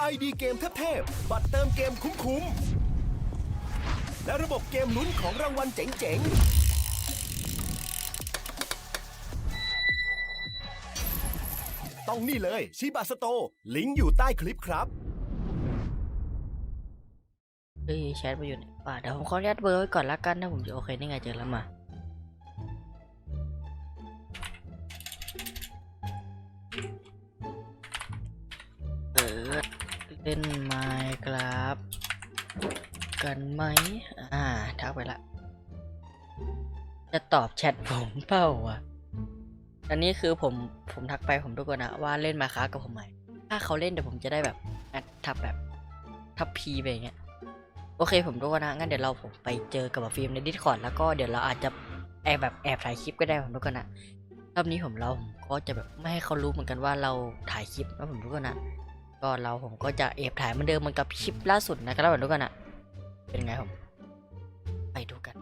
ไอดีเกมเทพๆบัตรเติมเกมคุ้มๆ และระบบเกมลุ้นของรางวัลเจ๋งๆ ต้องนี่เลยชิบาสโต ลิงก์อยู่ใต้คลิปครับ เอ้ยแชทมาอยู่เนี่ยอ่าเดี๋ยวผมขออนุญาตเบอร์ไว้ก่อนละกันนะผมจะโอเคนี่ไงเจอแล้วมา เล่นไมค์ครับกันไหม อ่า ทักไปละ จะตอบแชทผมเปล่าวะอันนี้คือผม ผมทักไปผมทุกคนนะว่าเล่นมาค้ากับผมไหม ถ้าเขาเล่นเดี๋ยวผมจะได้แบบแอดทับแบบ ทับพีไปอย่างเงี้ย โอเคผมทุกคนนะ งั้นเดี๋ยวเราผมไปเจอกับฟิล์มในดิสคอร์ดแล้วก็เดี๋ยวเราอาจจะแอบแบบแอบถ่ายคลิปก็ได้ผมทุกคนนะรอบนี้ผมเราผมก็จะแบบไม่ให้เขารู้เหมือนกันว่าเราถ่ายคลิปนะผมทุกคนนะ ก็เราผมก็จะแอบถ่ายเหมือนเดิมเหมือนกับคลิปล่าสุดนะครับผมทุกคนนะเป็นไงผมไปดูกัน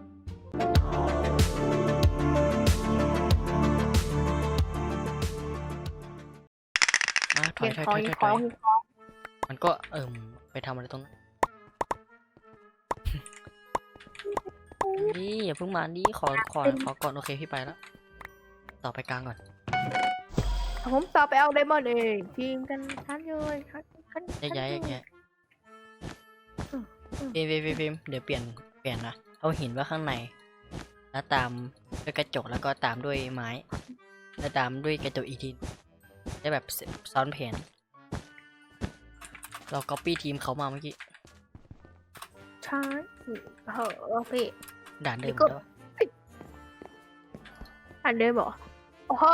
มาถอเก็ยบถอยขถอองยถอีอยกถขอองยอีกของมันก็เอิ่มไปทำอะไรตรงนั้นนี่อย่าเพิ่งมาดิขอขอขอก่อนโอเคพี่ไปแล้ว ต่อไปกลางก่อน ผมต่อไปเอาไดมอนด์เองทีมกันทันเลยทันทันแยกย้ายแยกย้ายอืมอืมเฟรมเฟรมเฟรมเฟรมเดี๋ยวเปลี่ยนเปลี่ยนนะเอาหินไว่าข้างใน แล้วตามด้วยกระจกแล้วก็ตามด้วยไม้ แล้วตามด้วยกระจกอีกทีได้แบบซ้อนแผนเราก๊อปปี้ทีมเขามาเมื่อกี้ใช่เฮ้อพี่ด่านเดินี่มก็แล้วอันเดิมเหรอโอ้โห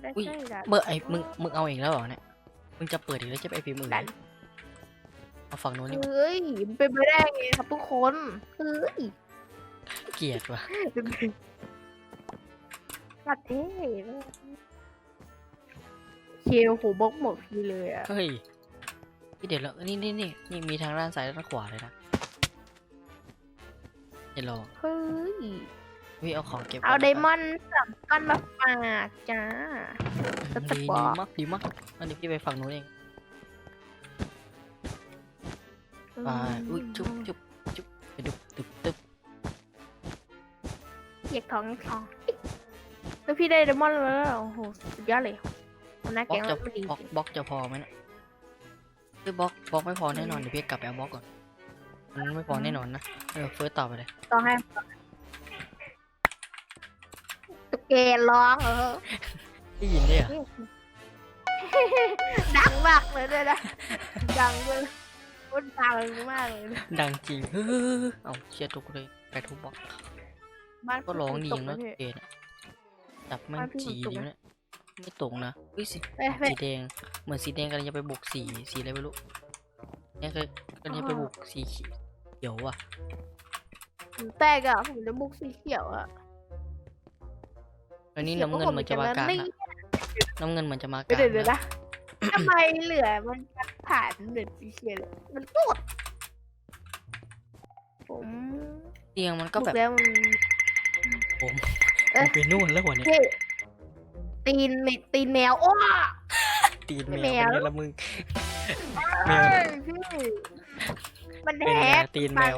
ไม่น่าจะอุ้ยใช่ด่านเมื่อไอ้มึงมึงเอาอีกแล้วเหรอเนี่ยมึงจะเปิดอีกแล้วจะไปพิมพ์อื่นด่านเอาฝั่งโน้นนี่เฮ้ยมันเป็นไปได้ไงครับทุกคนเฮ้ยเกลียดว่ะเป็นไปประเทศเคลโหบล็อกหมดทีเลยอะเฮ้ยพี่เดี๋ยวเรานี่นี่นี่นี่มีทางด้านซ้ายและด้านขวาเลยนะเดี๋ยวเราเฮ้ย วิเอาของเก็บเอาก่ไดนะมอนด์สามก้อนมาฝากจ้าครับจะดีบดีอกมากดีมากอันนี้พี่ไปฝั่งโน้นเองไปอุ้ยจุ๊บจุ๊บจุ๊บไปดุบตึบตึบอยากท้องอยากท้องแล้วพี่ได้ไดมอนด์แล้วเหรอโอ้โหสุดยอดเลยคนหน้าบล็แก๊อกงจะมันดีบล็อกบล็อกจะพอไหมเนะคือบล็อกบล็อกไม่พอแน่นอนเดี๋ยวพี่กลับไปเอาบล็อกก่อนมันไม่พอแน่นอนนะเออเฟิร์สต่อไปเลยต้องให้ ตุ๊กแกร้องเออได้ยินด้วยเหรอดังมากเลยด้วยนะดังเลยมันดังมากเลยนะดังจริงเฮ้ยเอาเชียร์ทุกเลยไปทุกบล็อกบ้านก็ร้องดีตกนะไหมพี่เกนอะจับแม่งบ้านพี่จีตกดีไหมไหมเนี่ยไม่ตรงนะอุ้ยสิเอ้ยเฮ้ยสีแดง เหมือนสีแดงกำลังจะไปบุกสีสีอะไรไม่รู้เนี่ยคือกำลังจะไปบุกสีเขียวอะผมแตกอะผมจะบุกสีเขียวอะ อันนี้ขียวน้ำเงินมันจะมากลางนี่ละน้ำเงินมันจะมากลางเดี๋ยวเดี๋ยวละนะทำไมเหลือมันผ่านเหลือสีเขียวเลยมันกดผมเตียงมันก็แบบบุแล้วมันผมเอ๊ะไปนู่นแล้วหัวเนี่ยเฮ้ยตีนเมตีนแมวโอ้ตีนแมวแมเป็นวไงละมึงแมวเอ้ยพี่มันเป็นแฮไงกตีนแมว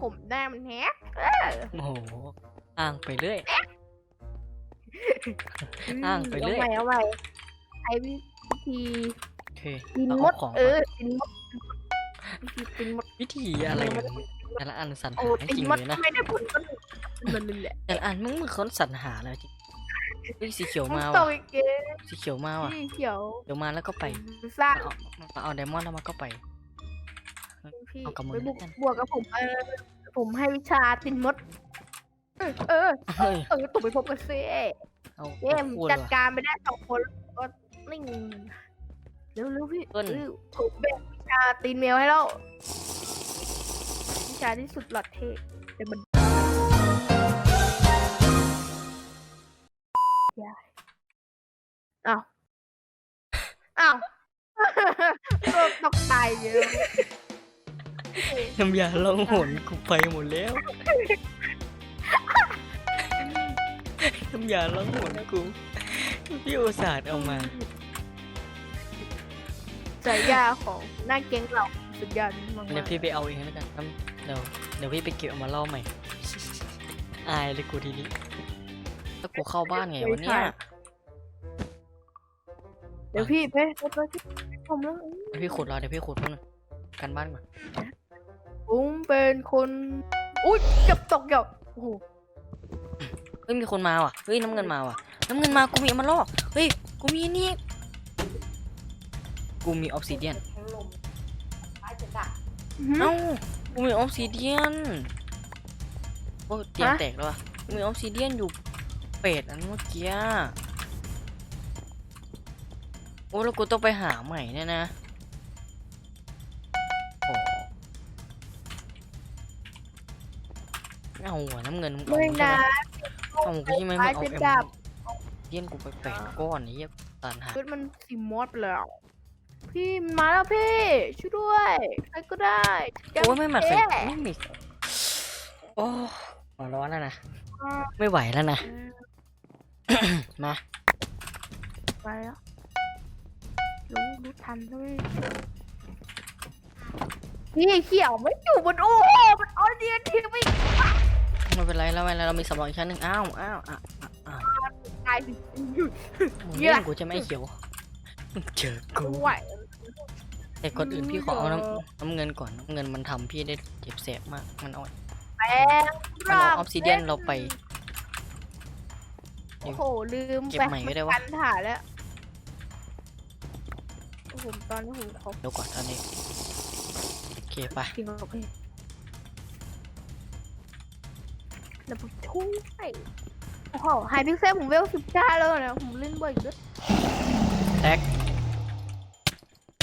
ผมหน้ามันแฮกเออโอ้โหอ้างไปเรื่อย อ้างไปเรื่อย เอาใหม่เอาใหม่ไอ้วิธีโอเคตีนเอามเอาดของเอก่อนอตีนมดวิธีตีนมดวิธีอะไรเนี่ยแต่ละอันสรรโอ้หาให้ตีจนริงมดเลยนะไม่ได้ผลก็มันเลยแหละแต่ละอันมึงมึงค้นสรรหาแล้วจริงเฮ้ยสีเขียวมันมาโตว่ะอีกเกมสีเขียวมาว่ะพี่เขียวเดี๋ยวมาแล้วก็ไปสร้างเอามาเอาไดมอนด์แล้วมันก็ไป พี่เอากับมือไปบุกแล้วกัน บวกกับผมเออผมให้วิชาตีนมด เออเออเฮ้ย เออตกไปพบกันซิ เอาเกมพูดจัดว่ะการไปได้สองคนก็นิ่งเร็วเร็วพี่เอิ้นเออผมแบ่งวิชาตีนแมวให้แล้ววิชาที่สุดหลอดเท่แต่มันยายอ้าวอ้าวโดนตกตายเยอะน้ำยาล่องหนกูไปหมดแล้ว น้ำยาล่องหนกูพี่อุตส่าห์เอามาใจยาของหน้าเก๊งเราสุดยอดมากๆเดี๋ยวพี่ไปเอาเองแล้วกันน้ำเดี๋ยวเดี๋ยวพี่ไปเก็บเอามาเล่าใหม่อายเลยกูทีนี้แล้วกูเข้าบ้านไงวะเนี่ยเดี๋ยวพี่ไปไปไปพี่ผมแล้วเดี๋ยวพี่ขุดรอเดี๋ยวพี่ขุดแป๊บนึงกันบ้านก่อนผมเป็นคนอุ้ยเก็บตกเกี่ยวโอ้โหเฮ้ยมีคนมาว่ะเฮ้ยน้ำเงินมาว่ะน้ำเงินมากูมีเอามาล่อเฮ้ยกูมีอันนี่กูมีออฟซิเดียนเอ้ากูมีออฟซิเดียนโอ้เตียงแตกแล้วอะกูมีออฟซิเดียนอยู่เป็ดอันเมื่อกี้อะโอ้แล้วกูต้องไปหาใหม่เนี่ยนะโอ้ไม่เอาหัวน้ำเงินมึงเอาไม่ใช่นะไหม เอากูใช่ไหมมึงเอาเป็นเอ็มดาบเดียนกูไปแปดก้อนไอ้เหี้ยตันหาชุดมันสีมอดไปแล้ว พี่มันมาแล้วพี่ช่วยด้วยใครก็ได้โอ้ยไม่หมักใส่แย่ไม่มีโอ้หัวร้อนแล้วนะไม่ไหวแล้วนะมาไปแล้วรู้รู้ทันใช่ไหมพี่เขียวไม่อยู่บนโอ้โหมันออเดียนทีไม่ ไม่เป็นไรแล้วไม่เป็นไรเรามีสำรองอีกชั้นหนึ่งอ้าวอ้าวอ้าวอ้าวอ้าวตายสิมึงเหี้ยเล่นกูจะไม่เขียวมึงเจอกูไหวแต่ก่อนอื่นพี่ขอเอาน้ำน้ำเงินก่อนน้ำเงินมันทำพี่ได้เจ็บแสบมากมันเอาแปลงมันเอาออฟซิเดียนเราไป โอ้โหลืมเก็บใหม่ก็ได้วะกันถ่ายแล้วผมตอนนี้ผมขอเดี๋ยวก่อนตอนนี้โอเคไปกินกับ แล้วยวผมช่วยโอ้โหหายพิกเซลผมเวลสิบเก้าแล้วนะผมเล่นบ่อยด้วยแท็ก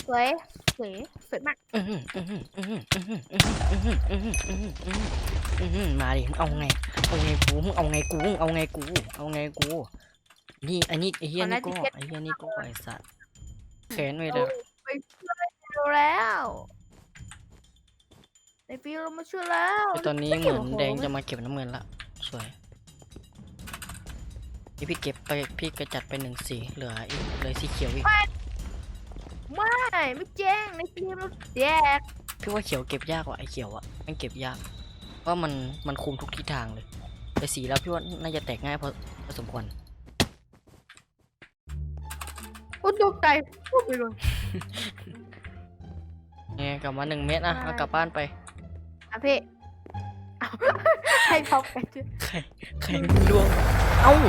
สวยสวยสวยมากมาดิเอาไงเอาไงกูมึงเอาไงกูมึงเอาไงกูเอาไงกูนี่อันนี้ไอ้เฮียนี่ก็ไอ้เฮียนี่ก็ไอ้สัตว์แขนไม่ได้ไปแล้ว ในปีเรามาช่วยแล้วตอนนี้เหมือนแดงจะมาเก็บน้ำเงินละสวยนี่พี่เก็บไปพี่กระจัดไปหนึ่งสีเหลืออีกเหลยสีเขียวอีกไม่ไม่แจ้งในปีเราแยกพี่ว่าเขียวเก็บยากกว่าไอ้เขียวอะมันเก็บยากเพราะมันมันคุมทุกทิศทางเลยแต่สีแล้วพี่ว่าน่าจะแตกง่ายพอพอสมควรโอ้ตกใจพูดไปเลยเนี่ยกลับมาหนึ่งเมตรอะเอากลับบ้านไป อะพี่เอาให้พบกันจ้ะใครใครมันล่วง เอ้าอ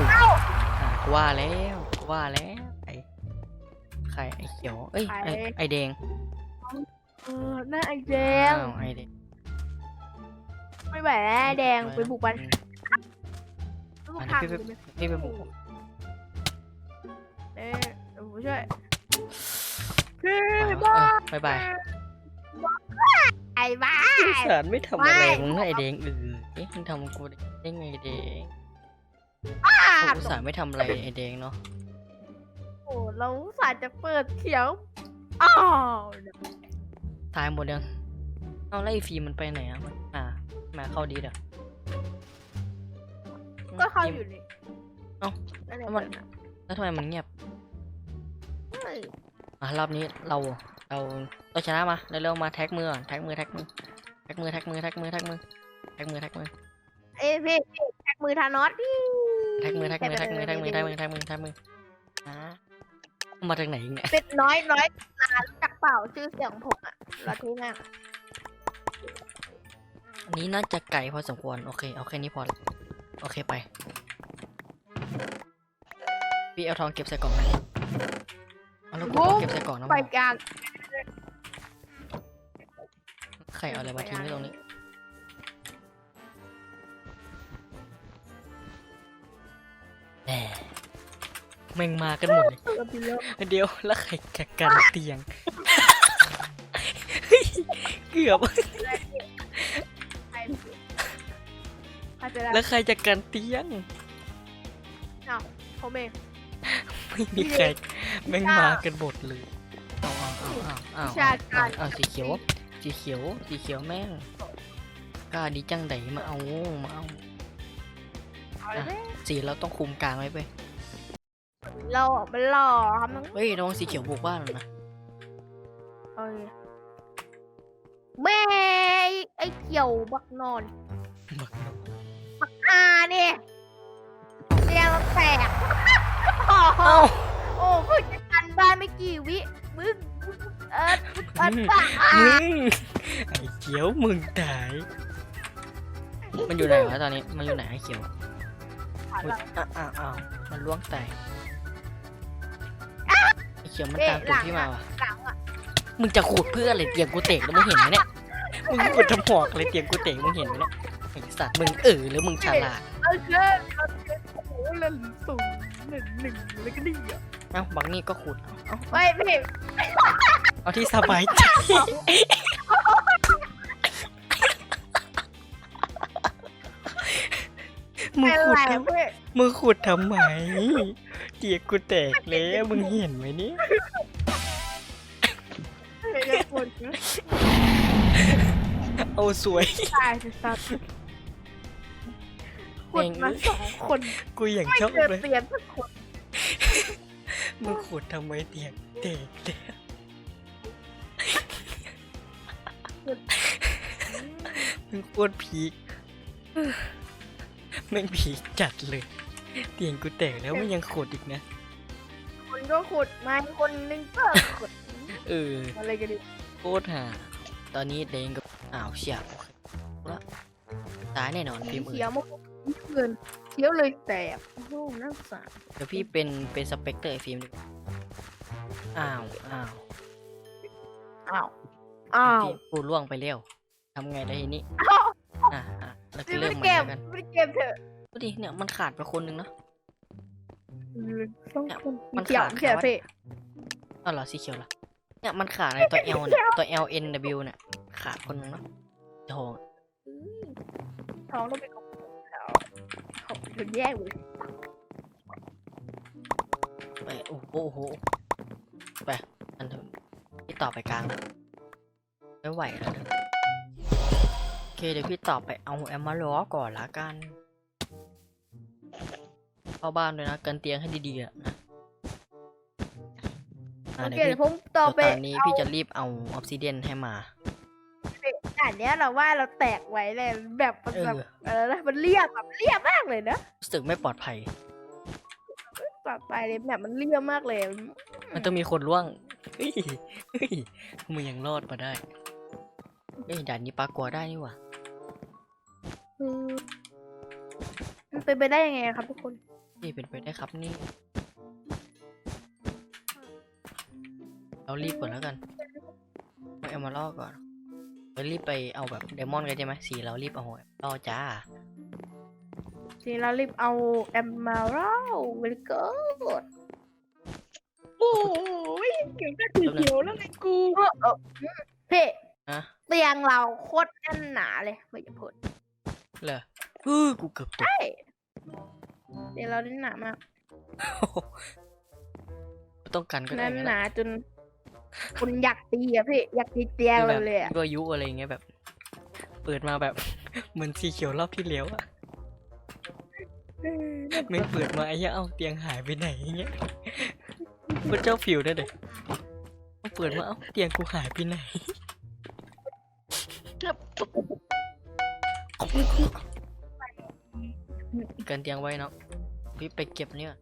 ะกูว่าแล้วกูว่าแล้วไอ้ใครไอ้เขียว เอ้ยไอ้ไอ้แดงเออหน้าไอ้แดงอ้าวไอ้แดงไม่ไหวแล้วไอ้แดงไปบุกบ้านลูกอันทางนี้พี่ไป พี่ไปบุกเอ๊ะเดี๋ยวผมช่วยพี่อ่าบ้าเออบายบาย ไอ้บ้าสารไม่ทำอะไรไม่มึงนะไอเด้งเออเอ๊ะมึงทำกูได้ไงเด้งกูสารไม่ทำอะไรไอเด้งเนาะโอ้เราอุตสาห์จะเปิดเขียวอ้าวตายหมดยังเอาแล้วไอฟิล์มมันไปไหนอะมันอ่ามาเข้าดีเด้อก็เข้าอยู่นี่เอ้าอะไรแล้วมันเปิดอะแล้วทำไมมันเงียบเฮ้ยอะรอบนี้เรา เราเราชนะมาเร็วๆมาแท็กมือก่อนแท็กมือแท็กมือแท็กมือแท็กมือแท็กมือแท็กมือแท็กมือแท็กมือเอ้ยพี่พี่แท็กมือทานอสดิแท็กมือแท็กมือแท็กมือแท็กมือแท็กมือแท็กมือแท็กมืออะมาจากไหนอีกเนี่ยเป็ดน้อยน้อยตารู้จักเปล่าชื่อเสียงผมอะเราที่นั่งอันนี้น่าจะไกลพอสมควรโอเคเอาแค่นี้พอละโอเคไปพี่เอาทองเก็บใส่กล่องไหมเอาแล้วกูเอาเก็บใส่กล่องนะไปมึงกลาง ใครเอาอะไรมาทิ้งไว้ตรงนี้ แหมแม่งมากันหมดเลยเออพี่เลิกเดี๋ยวแล้วใครแกะกันเตียงเฮ้ยเกือบไปพี่ใครจะได้แล้วใครจะกันเตียงผมเองไม่มีใคร แม่งมากันหมดเลย เอาเอาเอาเอาเอาวิชาการเอาสีเขียว สีเขียว สีเขียวแม่งกล้าดีจังไดมาเอา มาเอาเอาเลยสีเราต้องคุมกลางไว้ไปเราออกไปหล่อทำมันเฮ้ยระวังสีเขียวบุกบ้านมันนะโอเคแม่ไอ้เขียวบักนอนบักนอนอ่าเนี่ยเรียงแตกเอ้าโอ้เพิ่งจะกันบ้านไม่กี่วิมึง เออเออปะมึงไอ้เขียวมึงตาย มันอยู่ไหนวะตอนนี้ มันอยู่ไหนไอ้เขียวอุ๊ยอ้าวอ้าวอ้าวมันล่วงแตกไอ้เขียวมันตามตัวพี่มาวะหลังอะมึงจะขูดเพื่ออะไรเตียงกูเตกแล้วมึงเห็นไหมเนี่ย มึงขูดทำหอกอะไรเตียงกูเตกมึงเห็นไหมเนี่ยไอ้สัตว์มึงเออหรือมึงฉลาด โอเคโอเคโอ้โหเล่นสูงหนึ่งหนึ่งเลยก็ดีอะ เอ้าบางนี่ก็ขูดเอาเอาไม่พี่ เอาที่สบายใจมึงเป็นขูไรดทอะพี่ำมึงขูดทำไมเตียงกูแตกแล้วมึงเห็นไหมเนี่ยอย่าปวดนะเอาสวย ตายสิสัตว์ขุดมาสองคนกูอย่างไม่ชอบเจอเลย เปลี่ยนสักคน มึงขูดทำไมเตียงแตกแล้วมึงโคตรพีคแม่งพีคจัดเลย เตียงกูแตกแล้วมันยังขูดอีกนะ คนก็ขุดมาคนหนึงก็ขุดเอออะไรกันดิโคตรห่าตอนนี้เดงกับอ้าวเชียโอเคละตายแน่นอนฟิล์มอื่เขียนวมันเกิน เขียวเลยแตกโอ้โหน่าสงสารเดี๋ยวพี่เป็นเป็นสเปกเตอร์ไอ้ฟิล์มดีกว่าอ้าวอ้าวอ้าวอ้าวฟิล์มกูล่วงไปเร็วทำไงได้ทีนี้อ้าวอะอะแล้วก็ไม่เริ่ได้มใหม่เก็บแล้วกันไม่ได้เก็บเถอะดูดิเนี่ยมันขาดไปคนหนึ่งเนาะ ต้องเนี่ยคนมันเขียวขาด เขียวขาดพี่อ้าวเหรอสีเขียวเหรอเนี่ยมันขาดในตัว L เนี่ยตัว L N W เนี่ยขาดคนหนึงเนาะโอ้โหท้องต้องเป็นของเขา เขาเป็นแยกเลยไปโอ้โหโอ้โหไปอันเถอะพี่ต่อไปกลางแล้วไม่ไหวแล้วเนี่ยโอเคเดี๋ยวพี่ต่อไปเอาแอมมาล้อก่อนละกันเข้าบ้านด้วยนะกันเตียงให้ดีๆอะนะอะโอเดี๋เคยวพี่เดี๋ยวผมต่อไปเดี๋ยวตอนนี้พี่จะรีบเอาออฟซิเดียนให้มา อันเนี้ยเราว่าเราแตกไว้เลยแบบมันเออแบบเออนะมันเรียบแบบเรียบมากเลยนะรู้สึกไม่ปลอดภัย ต่อไปเลยแบบมันเรียบมากเลย มันต้องมีคนล่วงเฮ้ยเฮ้ยมึงยังรอดมาได้เอ้ยด่านนี้ปลากลัวได้นี่หว่าคือมันเป็นไปได้ยังไงครับทุกคนนี่เป็นไปได้ครับนี่ เรารีบก่อนแล้วกันเอาเอมมาล่อก่อน เรารีบไปเอาแบบเดมอนกันใช่ไหมสีเรารีบเอาล่อจ้าทีเรารีบเอาแอมมาราเวลิโกดโอ้ยเกี่ยวกับสีเขียวแล้วไงกูเพ่ฮะเตียงเราโคตรแน่นหนาเลยไม่จะพูดเหรอเออกูเกือบตกใช่เตียงเราแน่นหนามากไม่ต้องกันก็ได้แน่นงั้นหอะนาจน คนอยากตีอะพี่อยากตีเตียงคือแบเราบเลยอะยั่วยุอะไรอย่างเงี้ยแบบ เปิดมาแบบ เหมือนสีเขียวรอบที่แล้วอะไม่เปิดมาไอ้เหี้ยเอ้าเตียงหายไปไหนอย่างเงี้ยพระเจ้าฟิวได้เลยเอาเปิดมาเอ้าเตียงกูหายไปไหนกันเตียงไว้เนาะพี่ไปเก็บเนี่ย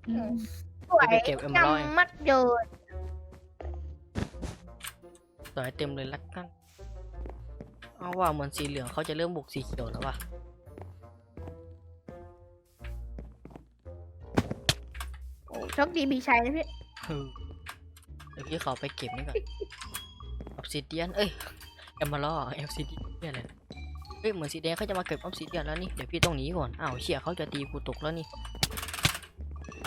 สวยไปเก็บ Emerald จังมัดเยย ต่อยเต็มเลยละกันเอาว่าเหมือนสีเหลืองเขาจะเริ่มบุกสีเขียวแล้วว่ะโอ้โชคดีมีชัยนะพี่เออเดี๋ยวพี่ขอไปเก็บนี่ก่อนออฟซิเดียน เอ้ยเอมมาล่อเอฟซิเดียนเนี่ยอะไรนะเฮ้ยเหมือนสีแดงเขาจะมาเก็บออฟซิเดียนแล้วนี่ เดี๋ยวพี่ต้องหนีก่อน อ้าวเชี่ยเขาจะตีกูตกแล้วนี่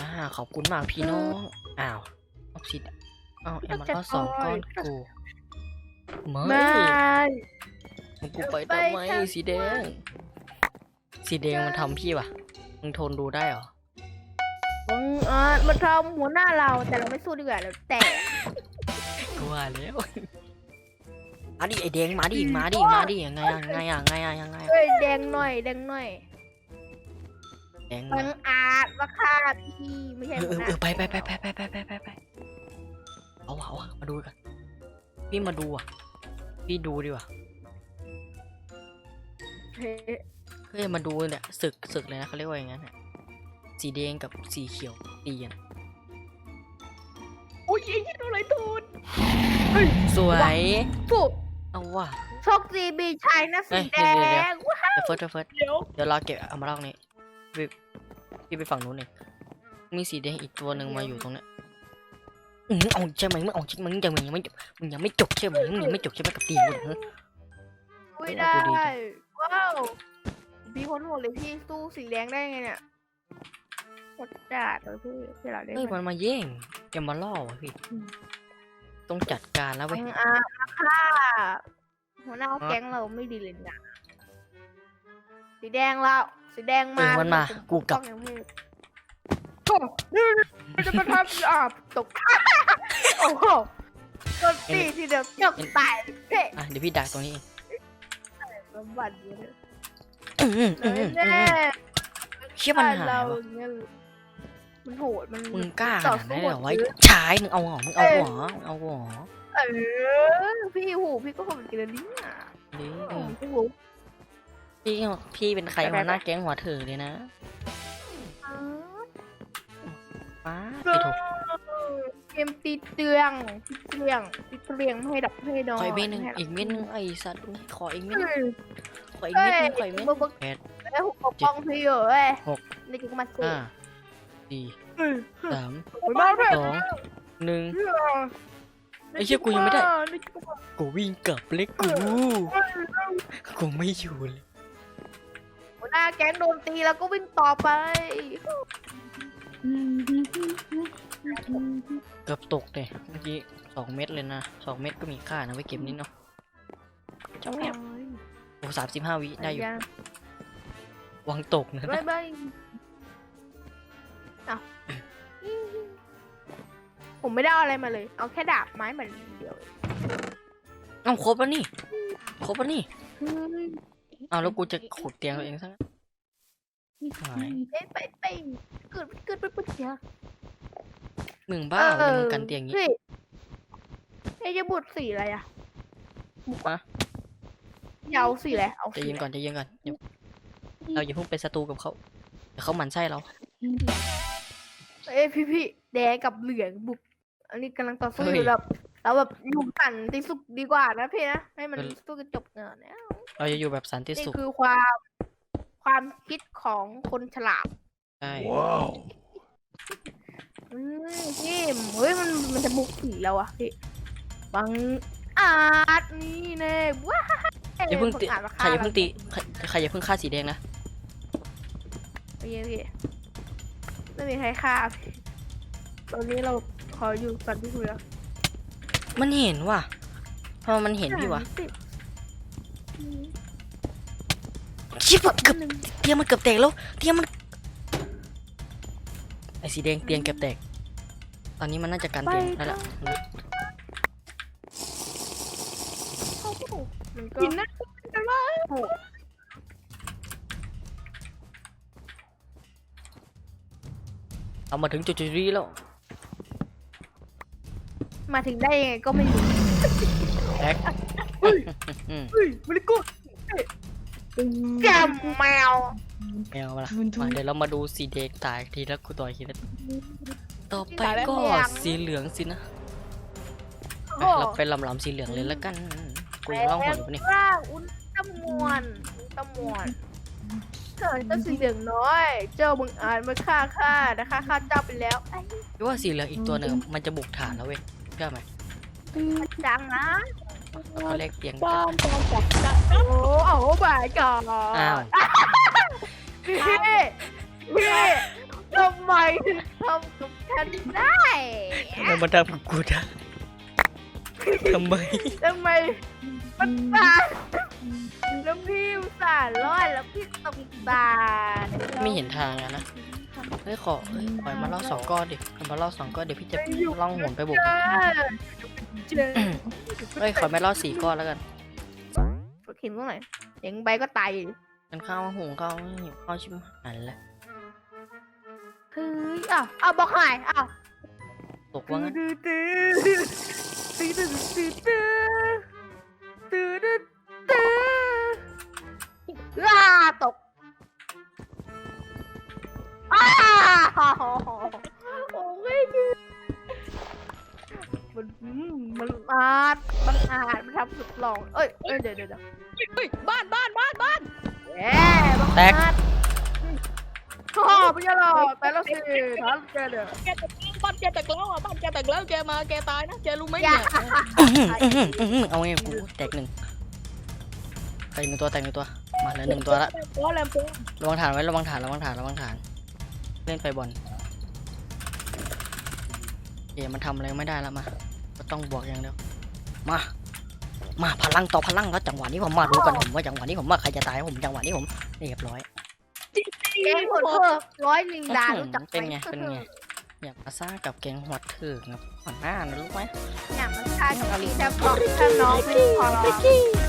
อ่าขอบคุณมากพี่น้อง อ้าวออฟซิเดียนอ้าวเอมมาล่อสองก้อนกู ไม่ไม่ มึงกูไปทำไมสีแดง สีแดงมันทำพี่วะมึงทนดูได้เหรอมึงเออมันทำหัวหน้าเราแต่เราไม่สู้ดีกว่าเราแต่กูว่าแล้วมาดิไอแดงมาดิมาดิมาดิยังไงอะยังไงอะยังไงอะยังไงอะเอ้ยแดงหน่อยแดงหน่อยแดงบัมางอาจว่าฆ่าพี่ไม่ใช่เออหัเอวอหเอน้าอไปไปไปไปไปไปไปไปไปไปเอาเอาเอามาดูกันพี่มาดูอะ พี่ดูดีกว่าเฮ้เฮ้ยมาดูเนี่ยศึกศึกเลยนะเขาเรียกว่าอย่างนั้นน่ะสีแดงกับสีเขียวตีกันโอ้ยไอ้ยี่โดนอะไรตูนสวยปุ๊บเอาว่ะ โชคดีมีชัยนะสีแดเอ้ยเดี๋ยว งว้าเดี๋ยวเฟิร์สเดี๋ยวเฟิร์สเดี๋ยวเดี๋ยวเราเก็บเอามาลอกนี้พี่พี่ไปฝั่งนู้นเองมีสีแดงอีกตัวหนึ่งมาอยู่ตรงเนี้ย อืมเอาใช่ไหมมึงเอาใช่ไหมมึงยังมึงยังไม่มึงยังไม่จบใช่ไหมมึงยังไม่จบใช่ไหมกับตีมึงเหรอไม่ได้วดีว้าวพี่คนโหดเลยพี่สู้สีแดงได้ไงเนี่ยหมดจัดเลยพี่พี่เราได้เฮ้ยไหมมันมาแย่งจะมาล่อวะพี่ ต้องจัดการแล้วเว้ยบังอาค่ะหัวหน้าแก๊งเราไม่ดีเลยนะสีแดงแล้วสีแดงมามันมา กูกลับ โอ้นี่มันจะมาทำอ่าตก โอ้โหโดนตีทีเดียวจบตายเพ่อะเดี๋ยวพี่ดักตรงนี้เองบำบัดอยู่เลยอืมอืมอืมอืมแน่เชี่ยมันหายเราวะเนี่ยมันโหดมันมึงกล้าขต่อนาดสู้นั้นเลยเหรอโหดไว้เยอะชายมึงเอาเหรอมึงเอาหัวมึงเอาหัวเออพี่หูพี่ก็โหดเหมือนกันนะเนี่ยนี่โอ้โหพี่หู พี่พี่เป็นใครไปไปหัวหน้าแก๊งหัวเถือเลยนะอ๋อ ป้าเกพี่โถเกมตีเตียงตีเตียงตีเตียงไม่ให้ดับไม่ให้นอนขออีกเม็ดหนึงให้ดับอีกเม็ดหนึงไอ้สัตว์ขออีกเม็ดเอหนึงอขออีกเม็ดหนึงขออีกเม็ดหนึงบึกแปดไอ้หุบปกป้องพี่อยู่เว้ยหกในจิกมาสิห้าสี่สามไม่ได้ด้วยสองหนึ่งในไอ้เหี้ยกูยังไม่ได้ในจิกมากูวิ่งกลับเลยกู กูไม่อยู่เลยหัวหน้าแก๊งโดนตีแล้วก็วิ่งต่อไป เกือบตกเลยเมื่อกี้สองเม็ดเลยนะสองเม็ดก็มีค่านะไว้เก็บนิดเนาะเจ้าแอบโอ้สามสิบห้าวิได้อยู่วางตกนะบายบายอ้าวผมไม่ได้เอาอะไรมาเลย เอาแค่ดาบไม้เหมือนเดียวเอ้าครบแล้วนี่ ครบแล้วนี่เฮ้ยเอาแล้วกูจะขุดเตียงตัวเองซะงั้ นหายไปไปไปเกิดเกิดไปปุ๊บเดียวมึงบ้าเหรอมึงกันเตียงอย่างงี้ฮ้ไอ้จะบุตรสีอะไรอะฮะอยาวสีอะไรเอาใจสีเย็นก่อนใจเย็นก่อนอย่าเราอย่าเพิ่งเป็นศัตรูกับเขาเดี๋ยวเขาหมั่นไส้เราเอ้ยพี่พี่แดงกับเหลืองบุกอันนี้กำลังต่อสู้เฮ้อยยู่แบบเราแบบอยู่สันติสุขดีกว่านะพี่นะให้มันเออสู้กันจบเงินนะเราจะอยู่แบบสันตินี่สุขคือความ ความคิดของคนฉลาดใช่ Wow. อืมพี่เฮ้ยมันมันจะบุกสีแล้วอะพี่บังอาจนี่แน่ว้าอย่าเพิ่งตีบัอาจมาใครฆ่าอย่าเพิ่งตีใครใครอย่าเพิ่งฆ่าสีแดงนะพี่พี่ไม่มีใครฆ่าพี่ตอนนี้เราขออยู่สันติสุขแล้วมันเห็นว่ะทำไมมันเห็นพี่วะ สิบ ชิบะเกือบเตียงมันเกือบแตกแล้วเตียงมันไอ้สีแดงเตียงเกือบแตก ตอนนี้มันน่าจะกันเตียงนั่นแหละมันก็กินนะกันว่าเอามาถึงจุดจุดนี้แล้ว มาถึงได้ยังไงก็ไม่รู้แตกอืมเฮ้ยมันกู แกมแมวแมวมาละมาเดี๋ยวเรามาดูสีแดงตายทีแล้วกูต่อยทีละต่อไปก็สีเหลืองสินะโอ้อะเราไปลำลำสีเหลืองเลยแล้วกันกูยังล่องหนอยู่ปะเนี่ยร่างอุลตร้ามวนอุลตร้ามวนเจ้าเจ้าสีเหลืองน้อย เจ้ามึงอ่านมาฆ่าข้านะคะฆ่าเจ้าไปแล้วไอ้พี่ว่าสีเหลืองอีกตัวหนึ่งมันจะบุกฐานแล้วเว้ยเชื่อไหมจังนะ เขาแลกเตียงบ้านตอนจับจับโอ้โอ้บายก่อนอ้าวพี่พี่ทำไมถึงทำกับฉันได้ทำไมมันทำกับกูได้ทำไมทำไมมันตายแล้วพี่อุตส่าห์รอดแล้วพี่ตกตายไม่เห็นทางอะนะเฮ้ยขอเฮ้ยปล่อยมาล่อสองก้อนดิปล่อยมาล่อสองก้อนเดี๋ยวพี่จะล่องหนไปบุกเจิ๊เอ้ยขอแม่ล่อสี่ก้อนแล้วกันฝึกหิตรงไหนเงใบก็ตายมันเข้าวหุงข้าหิวข้าชิมหันละเฮ้ยอ้าวอ้าวบอกหายอ้าวตกว่างนตื้อตื้ตื้อ้าตก มมันอาจมันอาจมันทำสุดหลองเอ้ยเอ้ยเดี๋ยวเดี๋ยวเดี๋ยวเฮ้ยบ้านบ้านบ้านบ้านแหมบังแตก อาจชอบไม่ใช่หรอแต่ละสิทันเจอเด้อแกแตกบ้านแกแตกแล้วอะบ้านแกแตกแล้วแกมาแกตายนะแกรู้ไหมอย่าเนี่ยอื้อหืออื้อหือเอาไงกูแตกหนึ่งแตกหนึ่งตัวแตกหนึ่งตัว มาเหลือหนึ่งตัวละตัวแรมโบ้ระวังฐานไว้ระวังฐานระวังฐานระวังฐาน เล่นไปบอลเอ๋มันทำอะไรไม่ได้แล้วมา ก็ต้องบวกอย่างเดียวมา มาพลังต่อพลังแล้วจังหวะนี้ผมมาดูกันผมว่าจังหวะนี้ผมว่าใครจะตายผมจังหวะนี้ผมเรียบร้อยแกงหมดเพิ่มร้อยหนึ่งดาวรู้จักหมเป็นไงเป็นไงอยากมาซ่ากับแกงหัวถึงครับหัวหน้านะรู้ไหมอย่างมันค่าจะดีแต่พอถ้าน้องไม่พอร้อง